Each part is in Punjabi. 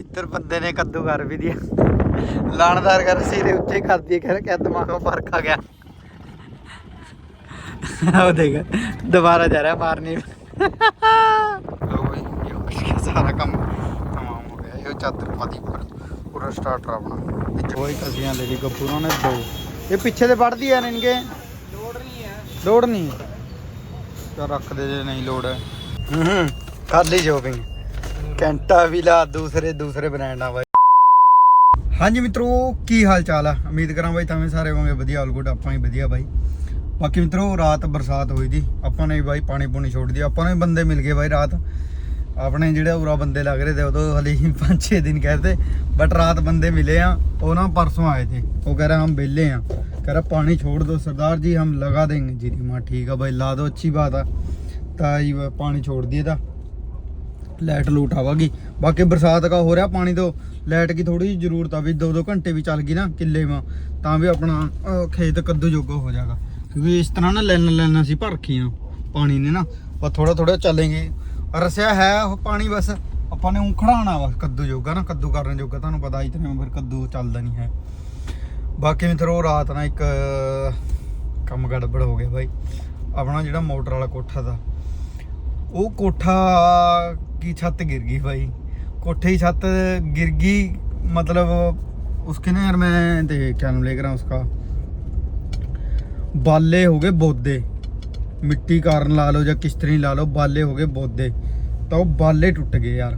ਇੱਧਰ ਬੰਦੇ ਨੇ ਕੱਦੂ ਕਰ ਵੀ ਦਿਆ। ਲਾਣਦਾਰ ਕਰ ਸਿਰੇ ਉੱਤੇ ਕਰ ਦਿਏ ਕਹਿੰਦਾ ਕਿ ਦਿਮਾਗੋਂ ਫ਼ਰਕ ਆ ਗਿਆ। ਉਹ ਦੇਖ ਦੁਬਾਰਾ ਜਾ ਰਿਹਾ ਮਾਰਨੇ ਲੋ ਬਈ ਇਹ ਕਿਸਕਾ ਸਾਰਾ ਕੰਮ। ਤਮਾਮ ਹੋ ਗਿਆ ਇਹ ਚਾਦਰ ਪਾਦੀ ਪਰ ਪੂਰਾ ਸਟਾਰਟਰ ਆਪਣਾ। ਵਿੱਚ ਕੋਈ ਕਸੀਆਂ ਲੈ ਲਈ ਗੱਪੂਰਾਂ ਨੇ ਦੋ। ਇਹ ਪਿੱਛੇ ਤੇ ਵੱਢਦੀ ਆ ਇਨਕੇ ਲੋਡ ਨਹੀਂ ਹੈ। ਲੋੜ ਨਹੀਂ। ਚਾ ਰੱਖ ਦੇ ਜੇ ਨਹੀਂ ਲੋੜ। ਹੈ ਹੂੰ ਲਈ ਸ਼ੋਪਿੰਗ ਕੈਂਟਾ ਵੀ ਲਾ ਦੂਸਰੇ ਦੂਸਰੇ ਬ੍ਰਾਂਡਾਂ ਬਾਈ ਹਾਂਜੀ ਮਿੱਤਰੋ ਕੀ ਹਾਲ ਚਾਲ ਆ ਉਮੀਦ ਕਰਾਂ ਬਾਈ ਤੁਸੀਂ ਸਾਰੇ ਹੋਵੋਗੇ ਵਧੀਆ ਆਲ ਗੁੱਡ ਆਪਾਂ ਵੀ ਵਧੀਆ ਬਾਈ ਬਾਕੀ ਮਿੱਤਰੋ ਰਾਤ ਬਰਸਾਤ ਹੋਈ ਦੀ ਆਪਾਂ ਨੇ ਵੀ ਬਾਈ ਪਾਣੀ ਪੂਣੀ ਛੋੜ ਦਿਆ ਆਪਾਂ ਨੂੰ ਵੀ ਬੰਦੇ ਮਿਲ ਗਏ ਬਾਈ ਰਾਤ ਆਪਣੇ ਜਿਹੜੇ ਉਰਾ ਬੰਦੇ ਲੱਗ ਰਹੇ ਤੇ ਉਦੋਂ ਹਲੇ 5-6 ਦਿਨ कहते बट रात बंदे मिले हैं वो ना परसों आए थे वो कह रहे हम बेले हैं कह रहा पानी छोड़ दो सरदार जी हम लगा देंगे जी माँ ठीक है भाई ला दो अच्छी बात है ताई वह पानी छोड़ दिए था ਲਾਈਟ ਲੂਟ ਆਵਾਗੀ। ਬਾਕੀ ਬਰਸਾਤ ਕਾ ਹੋ ਰਿਹਾ ਪਾਣੀ ਤੋਂ, ਲਾਈਟ ਕੀ ਥੋੜੀ ਜਿਹੀ ਜ਼ਰੂਰਤ ਆ ਵੀ 2-2 ਘੰਟੇ ਵੀ ਚੱਲ ਗਈ ਨਾ ਕਿੱਲੇ ਮਾ ਤਾਂ ਵੀ ਆਪਣਾ ਖੇਤ ਕੱਦੂ ਜੋਗਾ ਹੋ ਜਾਗਾ ਕਿਉਂਕਿ ਇਸ ਤਰ੍ਹਾਂ ਨਾ ਲੈਣ ਲੈਣ ਸੀ ਭਰ ਪਾਣੀ ਨੇ ਨਾ। ਬਸ ਥੋੜਾ ਥੋੜਾ ਚੱਲेंगे ਰਸਿਆ ਹੈ ਉਹ ਪਾਣੀ ਬਸ, ਆਪਾਂ ਨੇ ਉਂਖੜਾਣਾ ਵਾ ਕੱਦੂ ਜੋਗਾ ਨਾ, ਕੱਦੂ ਕਰਨ ਜੋਗਾ, ਤੁਹਾਨੂੰ ਪਤਾ ਹੀ ਤੇ ਫਿਰ ਕੱਦੂ ਚੱਲਦਾ ਨਹੀਂ ਹੈ। ਬਾਕੀ ਮਿੱਤਰੋ, ਰਾਤ ਨਾ ਇੱਕ ਕੰਮ ਗੜਬੜ ਹੋ ਗਿਆ ਬਾਈ। ਆਪਣਾ ਜਿਹੜਾ ਮੋਟਰ ਵਾਲਾ ਕੋਠਾ ਦਾ ਉਹ ਕੋਠਾ की छत गिर गई भाई कोठे की छत गिर गई मतलब उसके ना यार मैं दे क्या नाम लेकर उसका ਬਾਲੇ ਹੋ ਗਏ ਬੋਦੇ ਮਿੱਟੀ ਕਾਰਨ ਲਾ ਲਓ ਜਾਂ ਕਿਸ ਤਰ੍ਹਾਂ ਲਾ ਲਓ ਬਾਲੇ ਹੋ ਗਏ ਬੋਦੇ ਤਾਂ ਉਹ ਬਾਲੇ ਟੁੱਟ ਗਏ ਯਾਰ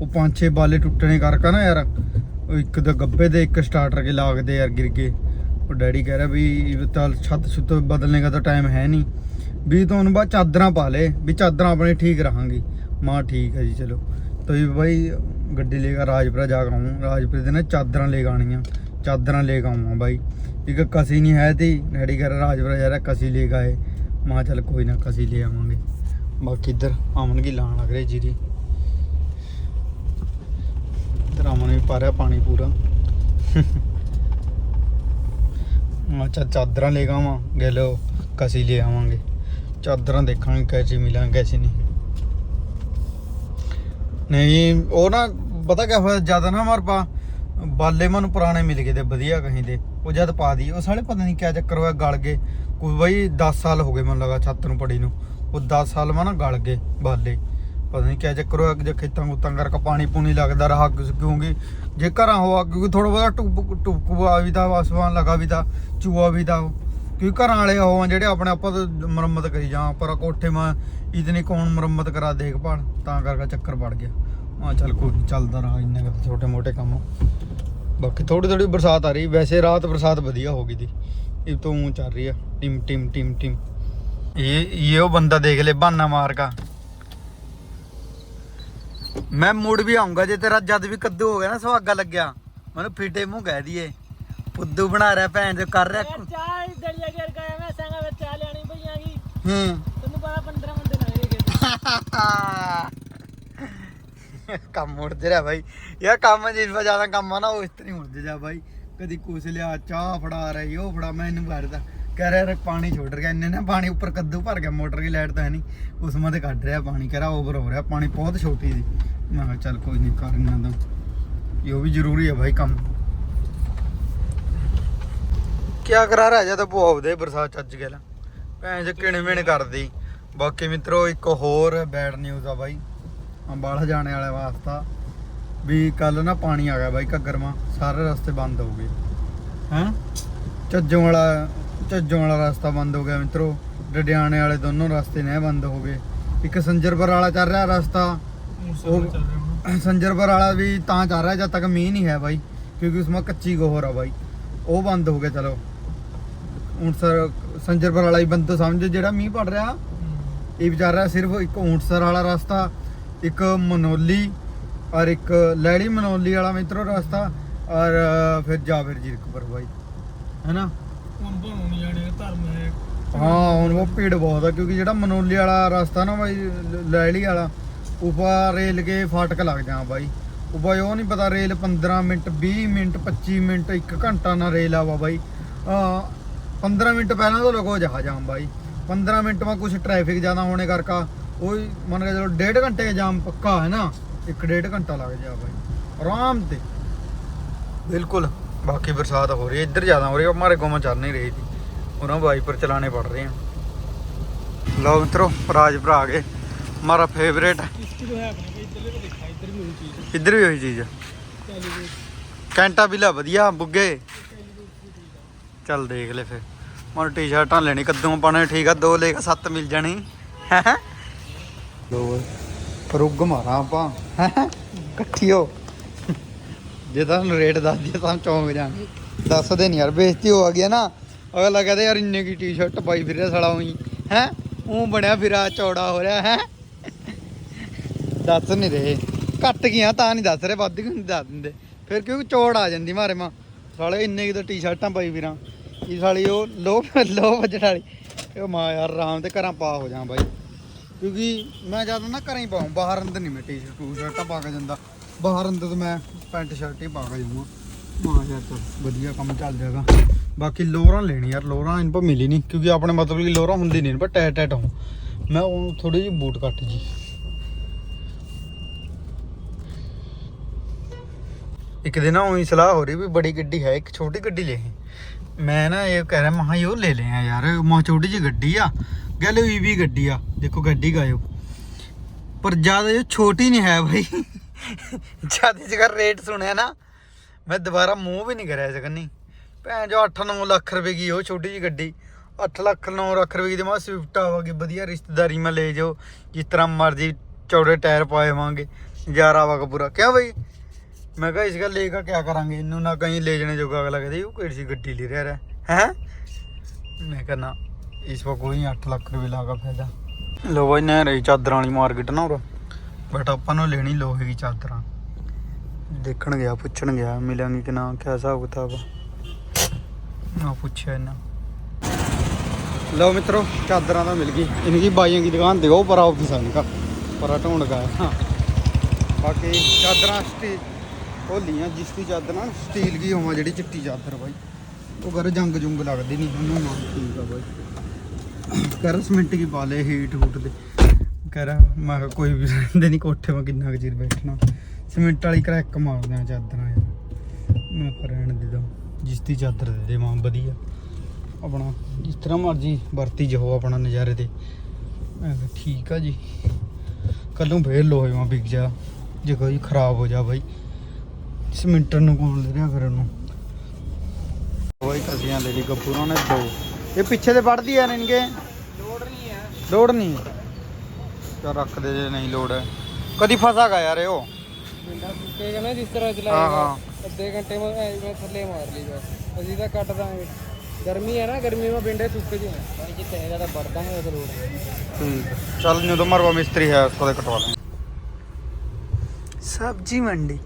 ਉਹ ਪੰਜ ਛੇ ਬਾਲੇ ਟੁੱਟਣੇ ਕਰਕੇ ਨਾ ਯਾਰ ਉਹ ਇੱਕ ਤਾਂ ਗੱਬੇ ਦੇ ਇੱਕ ਸਟਾਰਟਰ ਕੇ ਲਾਗਦੇ ਯਾਰ ਗਿਰ ਗਏ ਉਹ ਡੈਡੀ ਕਹਿ ਰਿਹਾ ਵੀ ਇਹ ਤਾਂ ਛੱਤ ਛੁੱਤ ਬਦਲਣੇ ਦਾ ਤਾਂ ਟਾਈਮ ਹੈ ਨਹੀਂ ਵੀ ਤੋਂ ਉਹਨੂੰ ਬਾਅਦ ਚਾਦਰਾਂ ਪਾ ਲੇ ਵੀ ਚਾਦਰਾਂ ਆਪਣੇ ਠੀਕ ਰਹਾਂਗੀ ਮਾਂ ਠੀਕ ਹੈ ਜੀ ਚਲੋ तो ये भाई गड्डी लेकर राजपुरा जा हूँ राजपुरे दिन चादर ले आनियाँ चादर ले आऊँगा भाई एक कसी नहीं है थी डैडी कह रहा राजपुरा जा रहा कसी ले गए माँ चल कोई ना कसी ले आवांगे बाकी इधर अमन की लान लग रही जीरी इधर अमन भी पा रहा पानी पूरा अच्छा चादर ले आवा गलो कसी ले आवांगे ਚਾਦਰਾਂ ਦੇਖਾਂਗੇ ਕੈਸੀ ਮਿਲਾਂ ਕੈਸੀ ਨਹੀਂ। ਨਹੀਂ, ਉਹ ਨਾ ਪਤਾ ਕਿਆ ਹੋਇਆ ਜ਼ਿਆਦਾ ਨਾ ਮਾਰ ਪਾ, ਬਾਲੇ ਮਨ ਪੁਰਾਣੇ ਮਿਲ ਗਏ ਤੇ ਵਧੀਆ ਕਹੀਂ ਦੇ। ਉਹ ਜਦ ਪਾ ਦੀ, ਉਹ ਸਾਲੇ ਪਤਾ ਨਹੀਂ ਕਿਆ ਚੱਕਰ ਹੋਇਆ, ਗਲ ਗਏ। ਕੋਈ ਬਈ 10 ਸਾਲ ਹੋ ਗਏ ਮੈਨੂੰ ਲਗਾ ਛੱਤ ਨੂੰ ਪੜੀ ਨੂੰ। ਉਹ 10 ਸਾਲ ਮਾ ਨਾ ਗਲ ਗਏ ਬਾਲੇ। ਪਤਾ ਨਹੀਂ ਕਿਆ ਚੱਕਰ ਹੋਇਆ, ਜੇ ਖੇਤਾਂ ਉਤਾਂ ਕਰਕੇ ਪਾਣੀ ਪੂਣੀ ਲੱਗਦਾ, ਰਹਾ ਕਿਉਂਕਿ ਜੇ ਘਰਾਂ ਹੋਆ ਕਿਉਂਕਿ ਥੋੜਾ ਬਹੁਤਾ ਟੁੱਕ ਟੁੱਕ ਆ ਵੀ ਦਾ ਆਸਮਾਨ ਲਗਾ ਵੀ ਤਾਂ ਚੂਆ ਵੀ ਦਾ ਕਿਉਂਕਿ ਘਰਾਂ ਵਾਲੇ ਹੋਵਾਂ ਜਿਹੜੇ ਆਪਣੇ ਆਪਾਂ ਤੋਂ ਮੁਰੰਮਤ ਕਰੀ ਜਾਂ ਪਰ ਕੋਠੇ ਮਾ ਇਤਨੀ ਕੌਣ ਮੁਰੰਮਤ ਕਰਾ ਦੇਖਭਾਲ ਤਾਂ ਕਰਕੇ ਚੱਕਰ ਪੜ ਗਿਆ। ਆ ਚੱਲ ਕੋਈ ਨੀ, ਚੱਲਦਾ ਰਹਾ ਇੰਨੇ ਕੁ ਛੋਟੇ ਮੋਟੇ ਕੰਮ। ਬਾਕੀ ਥੋੜੀ ਥੋੜੀ ਬਰਸਾਤ ਆ ਰਹੀ ਵੈਸੇ ਰਾਤ ਬਰਸਾਤ ਵਧੀਆ ਹੋ ਗਈ ਦੀ। ਇਹ ਤੋਂ ਊਂ ਚੱਲ ਰਹੀ ਆ ਟਿਮ ਟਿਮ ਟਿਮ ਟਿਮ। ਇਹ ਇਹ ਉਹ ਬੰਦਾ ਦੇਖ ਲੈ ਬਹਾਨਾ ਮਾਰ ਕਾ। ਮੈਂ ਮੁੜ ਵੀ ਆਉਂਗਾ ਜੇ ਤੇਰਾ ਜਦ ਵੀ ਕੱਦੂ ਹੋ ਗਿਆ ਨਾ ਸੁਹਾਗਾ ਲੱਗਿਆ। ਮੈਨੂੰ ਫੀਟੇ ਮੂੰਹ ਕਹਿ ਦਈਏ। ਫੁੱਦੂ ਬਣਾ ਰਿਹਾ ਭੈਣ ਜੋ ਕਰ ਰਿਹਾ ਚਾਹ ਦਲੀਆ ਗੇਰ ਗਿਆ ਮੈਂ ਸੰਗਾ ਵਿੱਚ ਚਾਹ ਲੈਣੀ ਪਈਆਂ ਕੀ ਹੂੰ। ਤੈਨੂੰ ਪਤਾ 15 ਬੰਦੇ ਲੱਗ ਗਏ। ਕੰਮ ਮੁੜਦੇ ਰਿਹਾ ਬਾਈ। ਯਾਰ ਕੰਮ ਵਾ ਜ਼ਿਆਦਾ ਕੰਮ ਆ ਨਾ ਉਹ ਇਸ ਤਰ੍ਹਾਂ ਮੁੜਦੇ ਜਾ ਬਾਈ। ਕਦੀ ਕੁਛ ਲਿਆ ਚਾਹ ਫੜਾ ਰਹੀ ਉਹ ਫੜਾ ਮੈਂ ਇਹਨੂੰ ਵੜਦਾ ਕਹਿ ਰਿਹਾ ਪਾਣੀ ਛੋੜ ਰਿਹਾ ਇੰਨੇ ਨਾ ਪਾਣੀ ਉੱਪਰ ਕੱਦੂ ਭਰ ਗਿਆ ਮੋਟਰ ਦੀ ਲਾਈਟ ਤਾਂ ਹੈ ਨਹੀਂ। ਉਸ ਮਾ ਤੇ ਕੱਢ ਰਿਹਾ ਪਾਣੀ ਕਹਿ ਰਿਹਾ ਓਵਰ ਹੋ ਰਿਹਾ ਪਾਣੀ ਬਹੁਤ ਛੋਟੀ ਸੀ। ਮੈਂ ਕਿਹਾ ਚੱਲ ਕੋਈ ਨਹੀਂ ਕਰਨਾ ਤਾਂ ਇਹ ਵੀ ਜ਼ਰੂਰੀ ਹੈ ਭਾਈ ਕੰਮ। ਕਿਆ ਕਰਾ ਰਿਹਾ ਜਦ ਦੇ ਬਰਸਾਤ ਚੱਜ ਗਿਆ ਲਾ ਭੈਣ ਚ ਕਿਣ ਮਿਣ ਕਰਦੀ। ਬਾਕੀ ਮਿੱਤਰੋ ਇੱਕ ਹੋਰ ਬੈਡ ਨਿਊਜ਼ ਆ ਬਾਈ। ਅੰਬਾਲਾ ਜਾਣੇ ਵਾਲੇ ਵਾਸਤਾ। ਵੀ ਕੱਲ ਨਾ ਪਾਣੀ ਆ ਗਿਆ ਬਾਈ ਘੱਗਰ ਮਾ ਸਾਰੇ ਰਸਤੇ ਬੰਦ ਹੋ ਗਏ। ਹੈਂ? ਚੱਜੋਂ ਵਾਲਾ ਚੱਜੋਂ ਵਾਲਾ ਰਸਤਾ ਬੰਦ ਹੋ ਗਿਆ ਮਿੱਤਰੋ। ਡਡਿਆਣੇ ਵਾਲੇ ਦੋਨੋਂ ਰਸਤੇ ਨੇ ਬੰਦ ਹੋ ਗਏ। ਇੱਕ ਸੰਜਰਪੁਰ ਵਾਲਾ ਚੱਲ ਰਿਹਾ ਰਸਤਾ। ਸੰਜਰਪੁਰ ਵਾਲਾ ਵੀ ਤਾਂ ਚੱਲ ਰਿਹਾ ਜਦ ਤੱਕ ਮੀਂਹ ਨਹੀਂ ਹੈ ਬਾਈ। ਕਿਉਂਕਿ ਉਸਮਾ ਕੱਚੀ ਗੋਹਰ ਆ ਬਾਈ। ਉਹ ਬੰਦ ਹੋ ਗਿਆ ਚਲੋ। ਹੁਣ ਸਰ ਸੰਜਰਪੁਰ ਵਾਲਾ ਹੀ ਬੰਦ ਸਮਝ ਜਿਹੜਾ ਮੀਂਹ ਪੜ ਰਿਹਾ ਇਹ ਵਿਚਾਰਾ ਸਿਰਫ ਇੱਕ ਊਂਟਸਰ ਵਾਲਾ ਰਸਤਾ ਇੱਕ ਮਨੋਲੀ ਔਰ ਇੱਕ ਲੈੜੀ ਮਨੋਲੀ ਵਾਲਾ ਮਿੱਤਰੋ ਰਸਤਾ ਔਰ ਫਿਰ ਜਾ ਫਿਰ ਜੀਰਕਪੁਰ ਬਾਈ ਹੈਨਾ? ਹੁਣ ਬਣਾਉਣੀ ਜਾਣੇ ਧਰਮ ਹੈ। ਹਾਂ ਹੁਣ ਉਹ ਭੀੜ ਬਹੁਤ ਆ ਕਿਉਂਕਿ ਜਿਹੜਾ ਮਨੋਲੀ ਵਾਲਾ ਰਸਤਾ ਨਾ ਬਾਈ ਲੈੜੀ ਵਾਲਾ ਉਪਰ ਰੇਲ ਕੇ ਫਾਟਕ ਲੱਗ ਜਾ ਬਾਈ। ਉਪਰ ਉਹ ਨਹੀਂ ਪਤਾ ਰੇਲ 15 ਮਿੰਟ 20 ਮਿੰਟ 25 ਮਿੰਟ 1 ਘੰਟਾ ਨਾ ਰੇਲ ਆਵਾ ਬਾਈ। पंद्रह मिनट पहला तो लगो जहाँ जाम भाई पंद्रह मिनट में कुछ ट्रैफ़िक ज़्यादा होने करका वही मन के चलो डेढ़ घंटे का जाम पक्का है ना एक डेढ़ घंटा लग जाए भाई आराम से बिल्कुल बाकी बरसात हो रही है इधर ज़्यादा हो रही है हमारे गाँव चल नहीं रही थी उन्होंने बाइक पर चलाने पड़ रहे हैं लो मित्रो राज भरा गए हमारा फेवरेट इधर भी वही चीज़ है कैंटा बिला वधिया बुगे ਚੱਲ ਦੇਖ ਲੈ ਫਿਰ। ਮਨ ਟੀ-ਸ਼ਰਟਾਂ ਲੈਣੀ ਕਦੋਂ ਪਾਣੇ ਠੀਕ ਆ ਦੋ ਲੈ ਕੇ ਸੱਤ ਮਿਲ ਜਾਣੀ। ਹੈ ਲੋ ਫਰੁੱਗ ਮਾਰਾਂ ਆਪਾਂ। ਹੈਂ? ਇਕੱਠੀ ਹੋ। ਜੇ ਤੁਹਾਨੂੰ ਰੇਟ ਦੱਸ ਦਈਏ ਤਾਂ ਚੌਂਕ ਜਾਣਗੇ ਦੱਸਦੇ ਨਹੀਂ ਯਾਰ ਬੇਇੱਜ਼ਤੀ ਹੋ ਗਿਆ ਨਾ। ਅਗਲਾ ਕਹਦੇ ਯਾਰ ਇੰਨੇ ਕੀ ਟੀ-ਸ਼ਰਟ ਪਾਈ ਫਿਰ ਰਿਹਾ ਸਾਲਾ ਉਹੀ। ਹੈ ਉਹ ਬਣਿਆ ਫਿਰਾ ਚੌੜਾ ਹੋ ਰਿਹਾ ਹੈ। ਦੱਸ ਨਹੀਂ ਰਹੇ ਘੱਟ ਗਈਆਂ ਤਾਂ ਨਹੀਂ ਦੱਸ ਰਹੇ ਵੱਧ ਕਿਉਂ ਨਹੀਂ ਦੱਸ ਦਿੰਦੇ। ਫਿਰ ਕਿਉਂਕਿ ਚੌੜ ਆ ਜਾਂਦੀ ਮਾਰੇ ਮਾਂ। ਸਾਲੇ ਇੰਨੇ ਕੀ ਤਾਂ ਟੀ-ਸ਼ਰਟਾਂ ਪਾਈ ਫਿਰਾਂ। ਇਹ ਸਾਲੀ ਉਹ ਲੋ ਲੋ ਵੱਜਣ ਵਾਲੀ। ਇਹ ਮਾਂ ਯਾਰ, ਆਰਾਮ ਤੇ ਘਰਾਂ ਪਾ ਹੋ ਜਾ ਬਾਈ। ਕਿਉਂਕਿ ਮੈਂ ਜ਼ਿਆਦਾ ਨਾ ਘਰਾਂ ਹੀ ਪਾਉਂ ਬਾਹਰ ਅੰਦਰ ਨਹੀਂ ਮੈਂ ਟੀ-ਸ਼ਰਟ ਟੂ ਸ਼ਰਟਾਂ ਪਾ ਕੇ ਜਾਂਦਾ। ਬਾਹਰ ਅੰਦਰ ਤਾਂ ਮੈਂ ਪੈਂਟ, ਸ਼ਰਟ ਹੀ ਪਾ ਕੇ ਜਾਊਂਗਾ। ਮਾਂ ਯਾਰ, ਚੱਲ, ਵਧੀਆ ਕੰਮ ਚੱਲ ਜਾਏਗਾ ਬਾਕੀ ਲੋਰਾਂ ਲੈਣੀ ਯਾਰ, ਲੋਰਾਂ ਇਨ ਪਰ ਮਿਲੀ ਨਹੀਂ ਕਿਉਂਕਿ ਆਪਣੇ ਮਤਲਬ ਕਿ ਲੋਰਾਂ ਹੁੰਦੀ ਨਹੀਂ ਪਰ ਟੈਟ ਟੈਟ ਹੋ ਮੈਂ ਉਹ ਥੋੜੀ ਜਿਹੀ ਬੂਟ ਕੱਟ ਜੀ। ਇੱਕ ਦਿਨ ਨਾ ਉਹੀ ਸਲਾਹ ਹੋ ਰਹੀ ਵੀ ਬੜੀ ਗੱਡੀ ਹੈ, ਇੱਕ ਛੋਟੀ ਗੱਡੀ ਲੈ ਮੈਂ ਨਾ ਇਹ ਕਹਿ ਰਿਹਾ ਮਹਾ ਉਹ ਲੈ ਲਿਆ ਯਾਰ ਮਹਾ ਛੋਟੀ ਜਿਹੀ ਗੱਡੀ ਆ ਗੱਲ ਇਹ ਵੀ ਗੱਡੀ ਆ, ਦੇਖੋ ਗੱਡੀ ਗਾਇਓ। ਪਰ ਜ਼ਿਆਦਾ ਇਹ ਛੋਟੀ ਨਹੀਂ ਹੈ ਭਾਈ ਜ਼ਿਆਦਾ ਜਗ੍ਹਾ ਰੇਟ ਸੁਣਿਆ ਨਾ, ਮੈਂ ਦੁਬਾਰਾ ਮੂੰਹ ਵੀ ਨਹੀਂ ਕਰਿਆ ਇਸ ਭੈਣ ਜੋ 8-9 ਲੱਖ ਰੁਪਏ ਦੀ ਉਹ ਛੋਟੀ ਜਿਹੀ ਗੱਡੀ। 8 ਲੱਖ 9 ਲੱਖ ਰੁਪਏ ਦੀ ਮੈਂ ਸਵਿਫਟ ਆਵਾਗੀ, ਵਧੀਆ ਰਿਸ਼ਤੇਦਾਰੀ ਮੈਂ ਲੈ ਜਾਓ, ਜਿਸ ਤਰ੍ਹਾਂ ਮਰਜ਼ੀ ਚੌੜੇ ਟਾਇਰ ਪਾਏ ਹੋਵਾਂਗੇ ਨਜ਼ਾਰਾ ਆਵਾਗਾ ਪੂਰਾ। ਕਿਉਂ ਭਾਈ ਮੈਂ ਕਿਹਾ ਇਸ ਗੱਲ ਲੈ ਕੇ ਕਿਆ ਕਰਾਂਗੇ, ਇਹਨੂੰ ਨਾ ਕਹੀਂ ਲੈ ਜਾਣੇ ਜੋਗਾ ਅਗਲਾ ਕਹਿੰਦੇ ਉਹ ਕਿਹੜੀ ਸੀ ਗੱਡੀ ਲੈ ਰਿਹਾ ਹੈ ਹੈ? ਮੈਂ ਕਹਿੰਦਾ ਇਸ ਵਾ ਕੋਈ 8 ਲੱਖ ਰੁਪਏ ਲਾਗਾ ਫਾਇਦਾ। ਲੋ ਬਾਈ ਨਾ ਰਹੀ ਚਾਦਰਾਂ ਵਾਲੀ ਮਾਰਕੀਟ ਨਾ ਉਰ ਬਟ ਆਪਾਂ ਨੂੰ ਲੈਣੀ ਲੋਹੇ ਦੀ ਚਾਦਰਾਂ। ਦੇਖਣ ਗਿਆ, ਪੁੱਛਣ ਗਿਆ, ਮਿਲਾਂਗੇ ਕਿ ਨਾ, ਕਿਆ ਹਿਸਾਬ ਕਿਤਾਬ ਨਾ ਪੁੱਛਿਆ ਇਹਨਾਂ। ਲਓ ਮਿੱਤਰੋ, ਚਾਦਰਾਂ ਤਾਂ ਮਿਲ ਗਈ। ਇਨਕੀ ਬਾਈਆਂ ਦੀ ਦੁਕਾਨ ਦੇਖੋ ਪਰ ਆਫਿਸ ਆ ਇਨਕਾ ਪਰ ਹਟਾਉਣ ਲਗਾ ਹਾਂ। ਬਾਕੀ ਚਾਦਰਾਂ ਸਟੀਚ ਉਹ ਲੀਆਂ ਜਿਸ ਦੀ ਚਾਦਰਾਂ ਸਟੀਲ ਦੀ ਹੋਵਾਂ, ਜਿਹੜੀ ਚਿੱਟੀ ਚਾਦਰ ਬਾਈ। ਉਹ ਕਰ ਜੰਗ ਜੁੰਗ ਲੱਗਦੀ ਨਹੀਂ ਉਹਨੂੰ ਨਾ ਠੀਕ ਆ ਬਾਈ। ਕਰ ਸਮਿੰਟ ਕੀ ਪਾ ਲੇ ਹੀਟ ਹੂਟ ਦੇ। ਕਰ ਮੈਂ ਕੋਈ ਵੀ ਰਹਿੰਦੇ ਨਹੀਂ ਕੋਠੇ 'ਤੇ ਕਿੰਨਾ ਚਿਰ ਬੈਠਣਾ। ਸਮਿੰਟ ਵਾਲੀ ਕਰੈਕ ਮਾਰਦੇ ਆ ਚਾਦਰਾਂ ਯਾਰ। ਮੈਂ ਕਿਹਾ ਰਹਿਣ ਦੇ ਦੋ, ਜਿਸ ਦੀ ਚਾਦਰ ਦੇ ਦੇ ਮਾਂ, ਵਧੀਆ। ਆਪਣਾ, ਜਿਸ ਤਰ੍ਹਾਂ ਮਰਜ਼ੀ ਵਰਤੀ ਜਾਓ ਆਪਣਾ ਨਜ਼ਾਰੇ ਤੇ। ਮੈਂ ਕਿਹਾ ਠੀਕ ਆ ਜੀ। ਕੱਲੋਂ ਫੇਰ ਲੋਹੇ ਮਾਂ ਵਿਕ ਜਾ, ਜੇ ਕੋਈ ਖਰਾਬ ਹੋ ਜਾ ਬਾਈ। ਸਮਿੰਟਰ ਨੂੰ ਕੋਲ ਦੇ ਰਿਹਾ ਫਿਰ ਉਹਨੂੰ। ਕੋਈ ਕਸੀਆਂ ਲੈ ਲਈ ਗੱਪੂਰਾਂ ਨੇ ਦੋ। ਇਹ ਪਿੱਛੇ ਤੇ ਪੜਦੀ ਆ ਇਨਕੇ ਲੋਡ ਨਹੀਂ ਹੈ। ਲੋਡ ਨਹੀਂ। ਚਾ ਰੱਖ ਦੇ ਜੇ ਨਹੀਂ ਲੋਡ ਹੈ ਕਦੀ ਫਸਾ ਗਾ ਯਾਰ ਇਹੋ। ਤੇ ਕਹਿੰਦਾ ਜਿਸ ਤਰ੍ਹਾਂ ਚਲਾਏਗਾ ਅੱਧੇ ਘੰਟੇ ਮੈਂ ਐਵੇਂ ਥੱਲੇ ਮਾਰ ਲਈ ਬਸ। ਅਸੀਂ ਤਾਂ ਕੱਟ ਦਾਂਗੇ। ਗਰਮੀ ਹੈ ਨਾ ਗਰਮੀ ਵਿੱਚ ਵਿੰਡੇ ਸੁੱਕ ਜੇ। ਭਾਈ ਜਿੱਥੇ ਹੈਗਾ ਤਾਂ ਵੜ ਦਾਂਗੇ ਉਸ ਰੋਡ ਹੂੰ ਚੱਲ ਜਦੋਂ ਮਰਵਾ ਮਿਸਤਰੀ ਹੈ ਉਸ ਕੋਲੇ ਕਟਵਾ ਲਾਂਗੇ ਸਬਜੀ ਮੰਡੀ।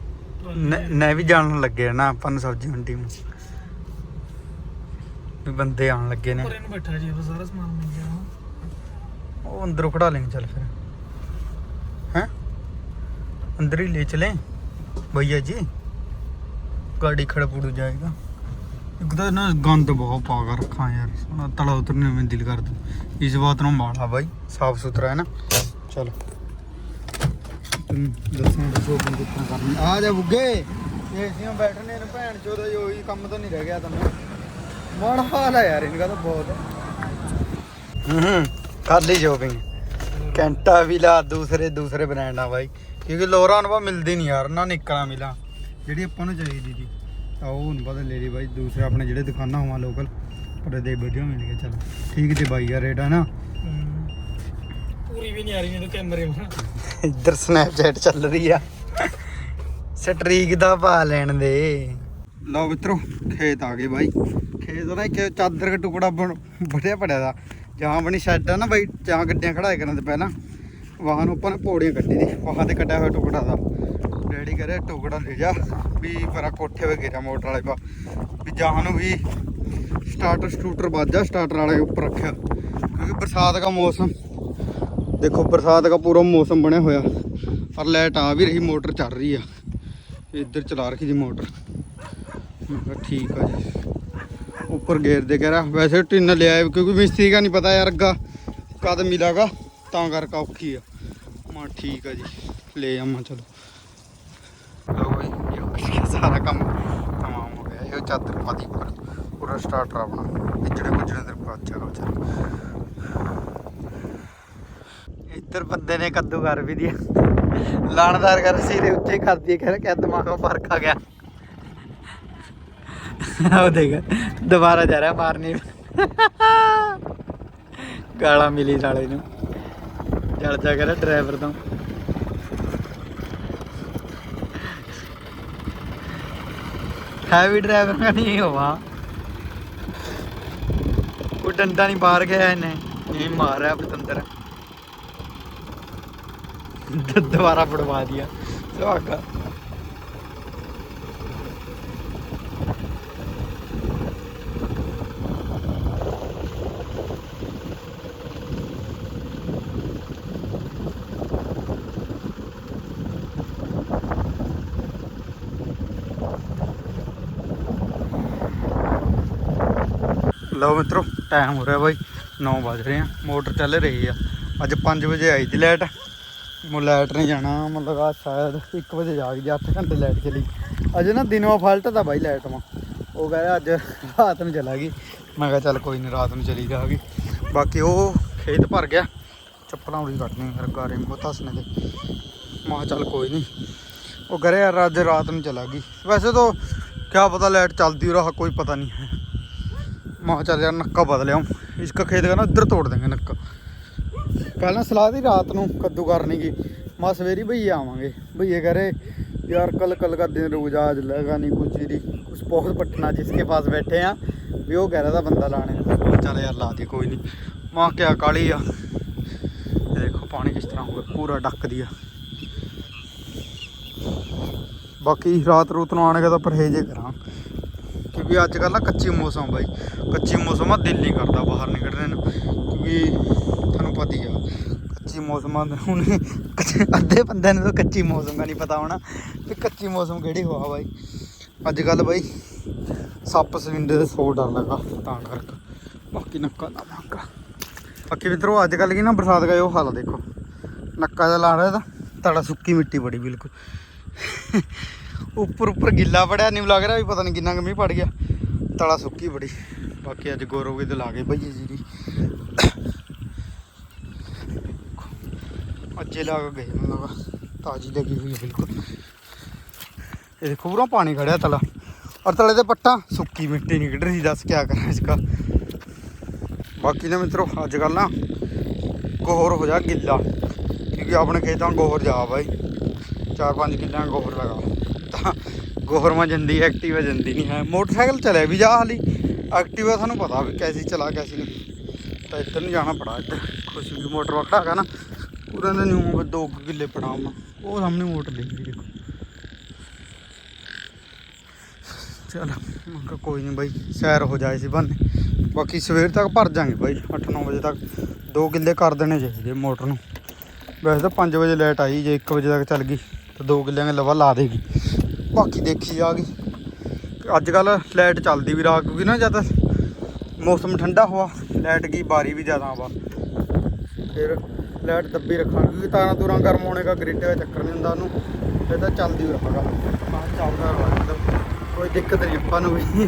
न भी ਜਾਣ ਲੱਗੇ ਨਾ ਆਪਾਂ ਨੂੰ ਸਬਜ਼ੀ ਮੰਡੀ ਨੂੰ ਵੀ ਬੰਦੇ ਆਣ ਲੱਗੇ ਨੇ ਨੂੰ ਬੈਠਾ ਜੀ ਸਾਰਾ ਸਮਾਨ ਮਿਲ ਜਾਣਾ ਉਹ ਅੰਦਰੋਂ ਖੜਾ लेंगे चल फिर हैं अंदर ही ले चलें भैया जी गाड़ी खड़ा पुड़ जाएगा ਇੱਕ ਤਾਂ ਨਾ ਗੰਦ ਬਹੁਤ ਪਾ ਕੇ ਰੱਖਾਂ ਯਾਰ ਸੋਹਣਾ ਤਲਾ ਉਤਰਨੇ ਨੂੰ ਦਿਲ ਕਰਦਾ ਇਸ ਬਾਤ ਨੂੰ ਮਾੜਾ ਬਾਈ ਸਾਫ ਸੁਥਰਾ ਹੈ ਨਾ ਚਲ ਦੱਸਾਂ ਦੱਸੋ ਬੰਦ ਕਰਨੀ। ਆ ਜਾ ਬੁੱਗੇ। ਏਸੀਆਂ ਬੈਠਣੇ ਨੇ ਭੈਣ ਚੋਦਾ ਜੋ ਕੰਮ ਤਾਂ ਨਹੀਂ ਰਹਿ ਗਿਆ ਤੈਨੂੰ। ਮਾੜਾ ਹਾਲ ਹੈ ਯਾਰ ਇਨਕਾ ਤਾਂ ਬਹੁਤ। ਹੂੰ ਕਰ ਲਈ ਸ਼ੋਪਿੰਗ ਕੈਂਟਾ ਵੀ ਲਾ ਦੂਸਰੇ ਦੂਸਰੇ ਬ੍ਰਾਂਡਾਂ ਬਾਈ। ਕਿਉਂਕਿ ਲੋਰਾਂ ਨੂੰ ਮਿਲਦੀ ਨਹੀਂ ਯਾਰ, ਨਾ ਨਿਕਲਾਂ ਮਿਲਾਂ। ਜਿਹੜੀ ਆਪਾਂ ਨੂੰ ਚਾਹੀਦੀ ਜੀ ਆ ਉਹ ਨਹੀਂ ਪਤਾ ਲੈ ਲਈ ਬਾਈ, ਦੂਸਰੇ ਆਪਣੇ ਜਿਹੜੇ ਦੁਕਾਨਾਂ ਹੋਵਾਂ ਲੋਕਲ ਪਰ ਦੇ ਵਧੀਆ ਮਿਲ ਗਏ, ਚਲ। ਠੀਕ ਤੇ ਬਾਈ ਯਾਰ ਰੇਟ ਆ ਨਾ। ਪੂਰੀ ਵੀ ਨਹੀਂ ਆ ਰਹੀ ਮੇਰੇ ਕੈਮਰੇ में ਇੱਧਰ ਸਨੈਪਚੈਟ ਚੱਲ ਰਹੀ ਆ। ਸਟਰੀਕ ਦਾ ਪਾ ਲੈਣ ਦੇ। ਲਓ ਮਿੱਤਰੋ ਖੇਤ ਆ ਗਏ ਬਾਈ। ਖੇਤ ਦਾ ਨਾ ਇੱਕ ਚਾਦਰ ਦਾ ਟੁਕੜਾ ਬਣ ਬੜਿਆ ਪੜਿਆ ਦਾ। ਜਹਾਂ ਬਣੀ ਸ਼ੈੱਡ ਆ ਨਾ ਬਾਈ ਜਹਾਂ ਗੱਡੀਆਂ ਖੜਾਏ ਕਰਨ ਤੋਂ ਪਹਿਲਾਂ। ਵਾਹਨ ਉੱਪਰ ਨਾ ਪੌੜੀਆਂ ਕੱਢੀ ਦੀ ਵਾਹਾਂ ਤੇ ਕੱਟਿਆ ਹੋਇਆ ਟੁਕੜਾ ਦਾ। ਡੈਡੀ ਕਰੇ ਟੁਕੜਾ ਲੈ ਜਾ ਵੀ ਪਰਾ ਕੋਠੇ ਵੇ ਗਿਰਿਆ ਮੋਟਰ ਵਾਲੇ ਪਾ। ਵੀ ਜਹਾਂ ਨੂੰ ਵੀ ਸਟਾਰਟਰ ਸਟੂਟਰ ਵੱਜ ਜਾ ਸਟਾਰਟਰ ਵਾਲੇ ਉੱਪਰ ਰੱਖਿਆ। ਕਿਉਂਕਿ ਬਰਸਾਤ ਦਾ ਮੌਸਮ ਦੇਖੋ ਬਰਸਾਤ ਦਾ ਪੂਰਾ ਮੌਸਮ ਬਣਿਆ ਹੋਇਆ, ਪਰ ਲਾਈਟ ਆ ਵੀ ਰਹੀ, ਮੋਟਰ ਚੱਲ ਰਹੀ ਆ। ਇੱਧਰ ਚਲਾ ਰੱਖੀ ਜੀ ਮੋਟਰ। ਮੈਂ ਕਿਹਾ ਠੀਕ ਆ ਜੀ। ਉੱਪਰ ਗੇਰ ਦੇ ਕਹਿ ਰਿਹਾ, ਵੈਸੇ ਟਿੰਨ ਲਿਆ ਕਿਉਂਕਿ ਮਿਸਤਰੀ ਦਾ ਨਹੀਂ ਪਤਾ ਯਾਰ ਅੱਗਾ ਕਦ ਮਿਲਾਗਾ, ਤਾਂ ਕਰਕੇ ਔਖੀ ਆ। ਮੈਂ ਠੀਕ ਆ ਜੀ, ਲੈ ਆਵਾਂ, ਚਲੋ। ਲਓ ਬਾਈ ਸਾਰਾ ਕੰਮ। ਤਮਾਮ ਹੋ ਗਿਆ, ਇਹ ਚਾਦਰ ਪਾਦੀ ਉੱਪਰ। ਪੂਰਾ ਸਟਾਰਟਰ ਆਪਣਾ। ਵਿਚੜੇ ਵਿਚੜੇ ਤੇ ਪਾਚਾ ਹੋ ਚੱਲ। ਇੱਧਰ ਬੰਦੇ ਨੇ ਕੱਦੂ ਕਰ ਵੀ ਦਿਆ। ਲਾਣਦਾਰ ਕਰ ਸੀ ਦੇ ਉੱਤੇ ਕਰਦੀ ਕਹਿੰਦਾ ਕਿ ਦਿਮਾਗੋਂ ਫ਼ਰਕ ਆ ਗਿਆ। ਉਹ ਦੇਖ, ਦੁਬਾਰਾ ਜਾ ਰਿਹਾ ਮਾਰਨੀ। ਗਾਲਾਂ ਮਿਲੀ ਸਾਲੇ ਨੂੰ। ਜਲ ਜਾ ਕਰ ਡਰਾਈਵਰ ਤੋਂ। ਹੈਵੀ ਡਰਾਈਵਰ ਨਹੀਂ ਹੋਵਾ ਉਹ ਡੰਡਾ ਨਹੀਂ ਬਾਹਰ ਗਿਆ ਇਹਨੇ। ਨਹੀਂ ਮਾਰਿਆ दोबारा पड़वा दिया सुहागा ਲਓ ਮਿੱਤਰੋ ਟਾਈਮ ਹੋ ਰਿਹਾ ਬਾਈ 9 ਵਜ ਰਹੇ ਆ ਮੋਟਰ ਚੱਲ ਰਹੀ ਆ ਅੱਜ 5 ਵਜੇ ਆਈ ਦੀ ਲਾਈਟ मैं लाइट नहीं जाना मतलब आज शायद एक बजे जा गई अट्ठ घंटे लाइट चली। अजय ना दिन में फाल्ट था भाई लाइट में। वो कह रहा, अज रात में चला गई मैं कहा, चल कोई नहीं, रात में चली जाएगी बाकी वो खेत भर गया, चप्पल उड़ी कटनी फिर गारे में धसने के माँ चल कोई नहीं। वो रहे, यार, अज रात में चला गई वैसे तो क्या पता लाइट चलती रहा, कोई पता नहीं है। माँ चल यार, नक्का बदले हम इसका खेत का ना उधर तोड़ देंगे, नक्का। ਪਹਿਲਾਂ ਸਲਾਹ ਦੀ ਰਾਤ ਨੂੰ ਕੱਦੂ ਕਰਨੀ ਕੀ ਮਾ ਸਵੇਰੀ ਭਈਏ ਆਵਾਂਗੇ ਭਈਏ ਕਰੇ यार कल कल का दिन रुक जा आज लगा नहीं कुछ ही नहीं कुछ बहुत पटना जिसके पास बैठे हैं भी वो कह रहा था बंदा लाने मैं चल यार ला दी कोई नहीं मां क्या काली आ ये देखो पानी किस तरह हो गया पूरा डक दिया ਬਾਕੀ ਰਾਤ ਰੂਤ ਨੂੰ ਆਣਗੇ ਤਾਂ ਪਰਹੇਜ ਹੀ ਕਰਾਂ ਕਿਉਂਕਿ ਅੱਜ ਕੱਲ੍ਹ ਨਾ ਕੱਚੀ ਮੌਸਮ ਬਾਈ ਕੱਚੀ ਮੌਸਮ ਆ ਦਿਲ ਨਹੀਂ ਕਰਦਾ ਬਾਹਰ ਕੱਚੀ ਮੌਸਮਾਂ ਆ ਹੁਣ ਅੱਧੇ ਬੰਦਿਆਂ ਨੂੰ ਤਾਂ ਕੱਚੀ ਮੌਸਮ ਦਾ ਨਹੀਂ ਪਤਾ ਹੋਣਾ ਕਿ ਕੱਚੀ ਮੌਸਮ ਕਿਹੜੀ ਹੋਆ ਬਾਈ। ਅੱਜ ਕੱਲ੍ਹ ਬਾਈ ਸੱਪ ਸਵਿੰਡੇ ਦੇ ਸੌ ਡਰ ਲੱਗਾ, ਤਾਂ ਕਰਕੇ। ਬਾਕੀ ਨੱਕਾ ਨਾ ਮੰਗਾ ਬਾਕੀ ਮਿੱਤਰੋ, ਅੱਜ ਕੱਲ੍ਹ ਕੀ ਨਾ ਬਰਸਾਤ ਦਾ ਉਹ ਹਾਲ ਦੇਖੋ। ਨੱਕਾ ਜਿਹਾ ਲਾ ਰਿਹਾ ਤਾਂ ਤੜਾ ਸੁੱਕੀ ਮਿੱਟੀ ਬੜੀ ਬਿਲਕੁਲ। ਉੱਪਰ ਉੱਪਰ ਗਿੱਲਾ ਪੜਿਆ ਨਹੀਂ ਲੱਗ ਰਿਹਾ ਵੀ ਪਤਾ ਨਹੀਂ ਕਿੰਨਾ ਕੁ ਮੀਂਹ ਪੜ ਗਿਆ। ਤੜਾ ਸੁੱਕੀ ਬੜੀ। ਬਾਕੀ ਅੱਜ ਗੌਰਵ ਦੇ ਲਾ ਕੇ ਭਈਏ ਜੀ ਦੀ। ਅੱਜੇ ਲਾ ਕੇ ਗਏ ਮੈਨੂੰ ਲੱਗਾ ਤਾਜੀ ਲੱਗੀ ਹੋਈ ਬਿਲਕੁਲ। ਇਹ ਦੇਖੋ, ਪੂਰਾ ਪਾਣੀ ਖੜਿਆ ਤਲਾ। ਔਰ ਤਲੇ ਤੇ ਪੱਟਾਂ, ਸੁੱਕੀ ਮਿੱਟੀ ਨਿਕਲ ਰਹੀ, ਦੱਸ ਕਿਆ ਕਰਾਂ ਇਸਕਾ। ਬਾਕੀ ਨਾ ਮਿੱਤਰੋ, ਅੱਜ ਕੱਲ ਨਾ ਗੋਹਰ ਹੋ ਜਾ ਗਿੱਲਾ। ਕਿਉਂਕਿ ਆਪਣੇ ਖੇਤਾਂ ਗੋਹਰ ਜਾ ਬਾਈ। ਚਾਰ ਪੰਜ ਕਿੱਲਿਆਂ ਗੋਹਰ ਲਗਾ ਤਾਂ ਗੋਹਰ ਮਾ ਜੰਦੀ, ਐਕਟਿਵਾ ਜਾਂਦੀ ਨਹੀਂ ਹੈ। ਮੋਟਰਸਾਈਕਲ ਚਲੇ ਵੀ ਜਾ ਹਾਲੀ। ਐਕਟਿਵਾ ਤੁਹਾਨੂੰ ਪਤਾ ਵੀ ਕੈਸੀ ਚਲਾ, ਕੈਸੀ ਨਹੀਂ। ਤਾਂ ਇੱਧਰ ਨੂੰ ਜਾਣਾ ਪੜਾ ਇੱਧਰ। ਖੁਸ਼ੀ ਦੀ ਮੋਟਰ ਵਖੜਾ ਹੈਗਾ ਨਾ। ਪੂਰਾ ਦਾ ਨਿਊ ਦੋ ਕੁ ਕਿੱਲੇ ਪੜਾ ਉਹ ਸਾਹਮਣੇ ਮੋਟਰ ਦੇਖ ਦੇਖੋ। ਚਲ, ਮੈਂ ਕਿਹਾ ਕੋਈ ਨਹੀਂ ਬਾਈ, ਸੈਰ ਹੋ ਜਾਏ ਸੀ ਬੰਨੇ ਬਾਕੀ ਸਵੇਰ ਤੱਕ ਭਰ ਜਾਾਂਗੇ ਬਾਈ 8-9 ਵਜੇ ਤੱਕ। ਦੋ ਕਿੱਲੇ ਕਰ ਦੇਣੇ ਚਾਹੀਦੇ ਮੋਟਰ ਨੂੰ। ਵੈਸੇ ਤਾਂ 5 ਵਜੇ ਲਾਈਟ ਆਈ, ਜੇ 1 ਵਜੇ ਤੱਕ ਚੱਲ ਗਈ, ਤਾਂ ਦੋ ਕਿੱਲਿਆਂ ਦੇ ਲਵਾ ਲਾ ਦੇਗੀ। ਬਾਕੀ ਦੇਖੀ ਜਾ ਗਈ। ਅੱਜ ਕੱਲ ਲਾਈਟ ਚੱਲਦੀ ਵੀ ਰਾਤ ਕਿਉਂਕਿ ਨਾ ਜਦ ਮੌਸਮ ਠੰਡਾ ਹੋਆ ਲਾਈਟ ਕੀ ਬਾਰੀ ਵੀ ਜ਼ਿਆਦਾ ਵਾ। ਫਿਰ ਲਾਈਟ ਦੱਬੀ ਰੱਖਾਂਗੇ। ਕਿਉਂਕਿ ਤਾਰਾਂ ਤੂਰਾਂ ਗਰਮ ਹੋਣੇ ਦਾ ਗ੍ਰਿਡ ਦਾ ਚੱਕਰ ਨਹੀਂ ਹੁੰਦਾ ਉਹਨੂੰ। ਫਿਰ ਤਾਂ ਚੱਲਦੀ ਵੀ ਰਹਾਂਗਾ। ਹਾਂ ਚੱਲਦਾ ਕੋਈ ਦਿੱਕਤ ਨਹੀਂ ਆਪਾਂ ਨੂੰ ਵੀ।